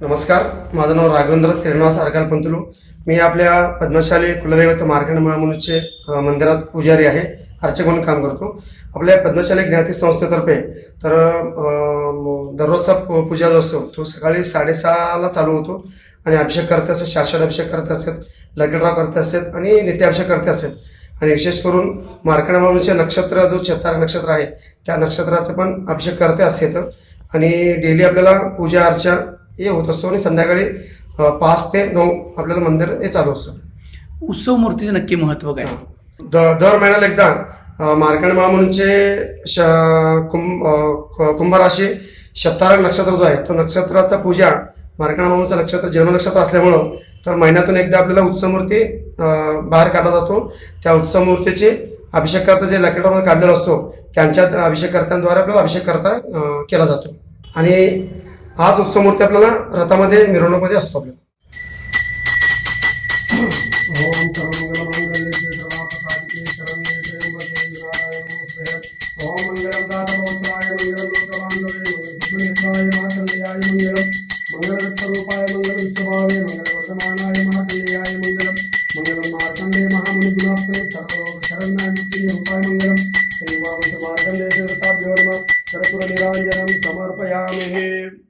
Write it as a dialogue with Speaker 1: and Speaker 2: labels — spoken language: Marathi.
Speaker 1: नमस्कार माझं नाव राघवेंद्र श्रीनिवास अरकाल पंतुलू. मी आपल्या पद्मशाली कुलदैवत मार्कंड महामनुचे मंदिरात पुजारी आहे अर्चक म्हणून काम करतो. आपल्या पद्मशाली ज्ञाती संस्थेतर्फे तर दररोजचा पूजा जो असतो तो सकाळी साडेसहाला चालू होतो. आणि अभिषेक करत असत शाश्वत अभिषेक करत असत लकीड्रॉ करत असत आणि नित्याभिषेक करत असत. आणि विशेष करून मार्कंड महामुनीचे नक्षत्र जो चेतार नक्षत्र आहे त्या नक्षत्राचं पण अभिषेक करते असते आणि डेली आपल्याला पूजा अर्चा हे होत असतो आणि संध्याकाळी पाच ते नऊ आपल्याला मंदिर हे चालू असतं.
Speaker 2: उत्सव मूर्तीचं नक्की महत्त्व काय?
Speaker 1: द दर महिन्याला एकदा मार्कंड महामुनीचे श कुंभ अ, क- कुंभ राशी शतारा नक्षत्र जो आहे तो नक्षत्राचा पूजा मार्कंड महामुनीचं नक्षत्र जन्म नक्षत्र असल्यामुळं तर महिन्यातून एकदा आपल्याला उत्सवमूर्ती अ, बाहेर काढला जातो. त्या उत्सव मूर्तीचे अभिषेककर्ता जे लकेटामध्ये काढलेला असतो त्यांच्या अभिषेककर्त्यांद्वारे आपल्याला अभिषेक करता केला जातो. आणि हाच उत्सवमूर्ती आपल्याला रथामध्ये मिरवणूकमध्ये असतो आपल्याला. ओम सर्वमंगलमांगल्ये शिवे सर्वार्थसाधिके मंगलम मंगलम. மங்களஸ்வரூபாய மங்களம் சுபாவே மங்களவசனானாய மகாகல்யாய மங்களம். மங்களம் மார்க்கண்டே மகாமுனி குணாத்மனே சர்வலோக சரண்ணாய முக்கிய ரூபாய மங்களம். ஸ்ரீவாமச மார்க்கண்டே தேவதாபியோ நம நிராஞ்சனம் சமர்ப்பயாமே.